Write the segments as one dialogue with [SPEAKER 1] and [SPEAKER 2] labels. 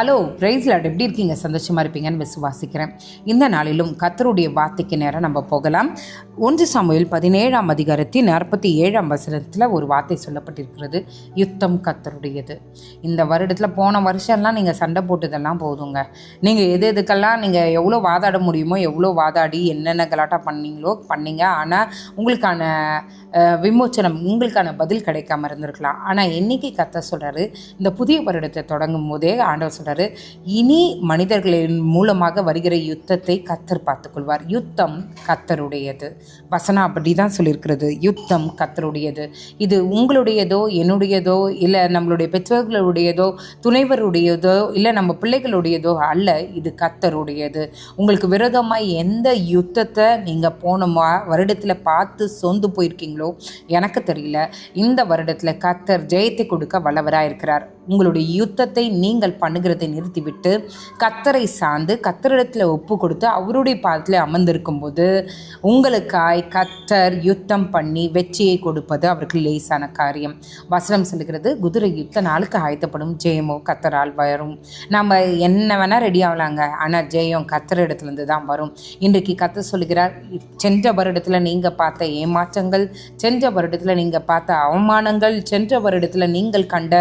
[SPEAKER 1] Hello பிரைஸ்லாட் எப்படி இருக்கீங்க? சந்தோஷமாக இருப்பீங்கன்னு விசுவாசிக்கிறேன் இந்த நாளிலும் கத்தருடைய வார்த்தைக்கு நேரம் நம்ம போகலாம். ஒன்று சமையல் பதினேழாம் அதிகாரத்தின் நாற்பத்தி ஏழாம் வசனத்தில் ஒரு வார்த்தை சொல்லப்பட்டிருக்கிறது. யுத்தம் கத்தருடையது இந்த வருடத்தில் போன வருஷம்லாம் நீங்கள் சண்டை போட்டதெல்லாம் போதுங்க. நீங்கள் எது எதுக்கெல்லாம் நீங்கள் எவ்வளோ வாதாட முடியுமோ எவ்வளோ வாதாடி என்னென்ன கலாட்டா பண்ணீங்களோ பண்ணீங்க. ஆனால் உங்களுக்கான விமோச்சனம் உங்களுக்கான பதில் கிடைக்காம இருந்திருக்கலாம். ஆனால் என்றைக்கு கத்த சொல்கிறாரு இந்த புதிய வருடத்தை தொடங்கும் போதே ஆண்டவர் சொல்கிறார் இனி மனிதர்களின் மூலமாக வருகிற யுத்தத்தை கத்தர் பார்த்துக்கொள்வார். யுத்தம் கத்தருடையது வசனம் அப்படி தான் சொல்லியிருக்கிறது. யுத்தம் கத்தருடையது இது உங்களுடையதோ என்னுடையதோ இல்லை நம்மளுடைய பெற்றோர்களுடையதோ துணைவருடையதோ இல்லை நம்ம பிள்ளைகளுடையதோ அல்ல இது கத்தருடையது உங்களுக்கு விரோதமாக எந்த யுத்தத்தை நீங்கள் போன வருடத்தில் பார்த்து சொந்து போயிருக்கீங்களோ எனக்கு தெரியல. இந்த வருடத்தில் கத்தர் ஜெயத்தை கொடுக்க வல்லவராக இருக்கிறார் உங்களுடைய யுத்தத்தை நீங்கள் பண்ணுகிறதை நிறுத்திவிட்டு கத்தரை சார்ந்து கத்தரிடத்தில் ஒப்பு கொடுத்து அவருடைய பாதத்தில் அமர்ந்திருக்கும் போது உங்களுக்காய் கத்தர் யுத்தம் பண்ணி வெற்றியை கொடுப்பது அவருக்கு லேசான காரியம். வசனம் சொல்லுகிறது குதிரை யுத்த நாளுக்கு ஆயத்தப்படும் ஜெயமோ கத்தரால் வரும். நம்ம என்ன வேணால் ரெடி ஆகலாங்க ஆனால் ஜெயம் கத்தர் இடத்துலேருந்து தான் வரும். இன்றைக்கு கத்தர் சொல்லுகிறார் சென்ற வருடத்தில் நீங்கள் பார்த்த ஏமாற்றங்கள் சென்ற வருடத்தில் நீங்கள் பார்த்த அவமானங்கள் சென்ற வருடத்தில் நீங்கள் கண்ட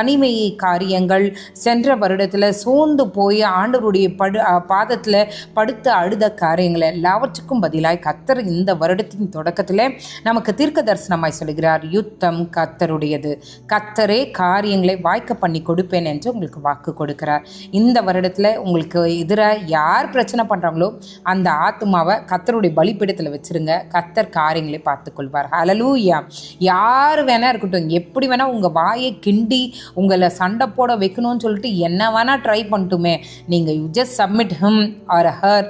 [SPEAKER 1] தனிமை காரியங்கள். சென்ற வருடத்தில் சோர்ந்து போய் ஆண்டவருடைய படு பாதத்தில் படுத்து அழுத காரியங்கள் எல்லாவற்றுக்கும் பதிலாய் கத்தர் இந்த வருடத்தின் தொடக்கத்தில் நமக்கு தீர்க்க தரிசனமாய் சொல்கிறார் யுத்தம் கத்தருடையது. கத்தரே காரியங்களை வாய்க்க பண்ணி கொடுப்பேன் என்று உங்களுக்கு வாக்கு கொடுக்கிறார். இந்த வருடத்தில் உங்களுக்கு எதிராக யார் பிரச்சனை பண்ணுறாங்களோ அந்த ஆத்மாவை கத்தருடைய பலிப்பிடத்தில் வச்சிருங்க. கத்தர் காரியங்களை பார்த்துக்கொள்வார். அலலூயா யார் வேணா இருக்கட்டும் எப்படி வேணால் உங்கள் வாயை கிண்டி உங்களை சண்டை போட வைக்கணும்னு சொல்லிட்டு என்ன வேணால் ட்ரை பண்ணட்டுமே. நீங்கள் you just submit him or her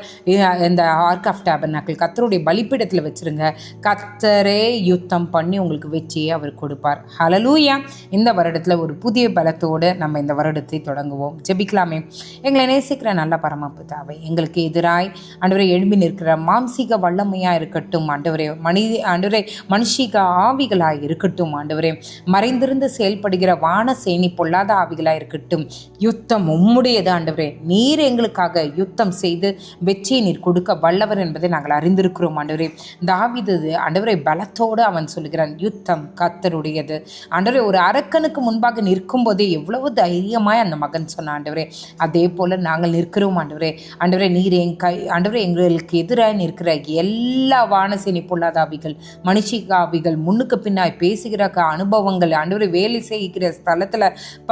[SPEAKER 1] இந்த ஆர்க் ஆஃப் டேபர்னாக்கள் கத்தருடைய பலிப்பீடத்தில் வச்சிருங்க. கத்தரே யுத்தம் பண்ணி உங்களுக்கு வெற்றியை அவர் கொடுப்பார். ஹலலூயா இந்த வருடத்தில் ஒரு புதிய பலத்தோடு நம்ம இந்த வருடத்தை தொடங்குவோம். ஜெபிக்கலாமே. எங்களை நேசிக்கிற நல்ல பரமபிதாவை எங்களுக்கு எதிராய் ஆண்டவரை எழும்பி நிற்கிற மாம்சீக வல்லமையாக இருக்கட்டும் ஆண்டவரே. மனி ஆண்டவரே மனுஷிக ஆவிகளாக இருக்கட்டும் ஆண்டவரே. மறைந்திருந்து செயல்படுகிற வான சேனி பொல்லாத ஆவிகளாக இருக்கட்டும். யுத்தம் உம்முடையது ஆண்டவரே. நீர் எங்களுக்காக யுத்தம் செய்து வெற்றியை நீர் கொடுக்க வல்லவர் என்பதை நாங்கள் அறிந்திருக்கிறோம் ஆண்டவரே. தாவிதது ஆண்டவரை பலத்தோடு அவன் சொல்கிறான் யுத்தம் கத்தருடையது ஆண்டவரே ஒரு அரக்கனுக்கு முன்பாக நிற்கும் போதே எவ்வளவு தைரியமாய் அந்த மகன் சொன்னான் ஆண்டவரே. அதே போல நாங்கள் நிற்கிறோம் ஆண்டவரே. ஆண்டவரே நீர் என் கை ஆண்டவரே எங்களுக்கு எதிராக நிற்கிற எல்லா வானசேனி பொல்லாதாவிகள் மனுஷிகாவிகள் முன்னுக்கு பின்னாய் பேசுகிற க- அனுபவங்கள் ஆண்டவரை வேலை செய்கிற ஸ்தலத்தில்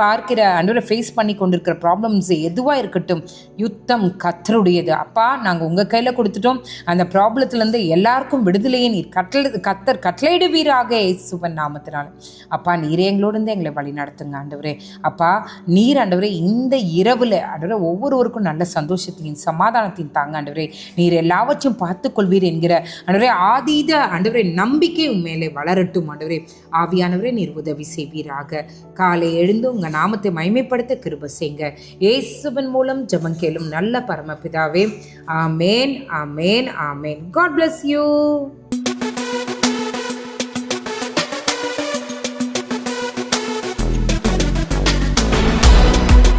[SPEAKER 1] பார்க்கிற அன்றோட ஃபேஸ் பண்ணி கொண்டிருக்கிற ப்ராப்ளம்ஸ் எதுவாக இருக்கட்டும் யுத்தம் கத்தருடையது. அப்பா நாங்கள் உங்கள் கையில் கொடுத்துட்டோம். அந்த ப்ராப்ளத்துலேருந்து எல்லாருக்கும் விடுதலையை நீர். கட்டளை கத்தர் கட்டளையிடுவீராக இயேசுவன் நாமத்தினால். அப்பா நீரே எங்களோடு இருந்து எங்களை வழி நடத்துங்க ஆண்டவரே. அப்பா நீர் ஆண்டவரே இந்த இரவில் ஆண்டவரே ஒவ்வொருவருக்கும் நல்ல சந்தோஷத்தையும் சமாதானத்தையும் தாங்க ஆண்டவரே. நீர் எல்லாவற்றையும் பார்த்துக்கொள்வீர் என்கிற ஆண்டவரே ஆதீத ஆண்டவரே நம்பிக்கை மேலே வளரட்டும் ஆண்டவரே. ஆவியானவரே நீர் உதவி செய்வீராக. காலை எழுந்து உங்கள் நாமத்தை மைமைப்படுத்த கிருப செய்ங்க இயேசுவின் மூலம் ஜெபம் கேளும் நல்ல பரமபிதாவே. ஆமேன் ஆமேன் ஆமேன். God bless you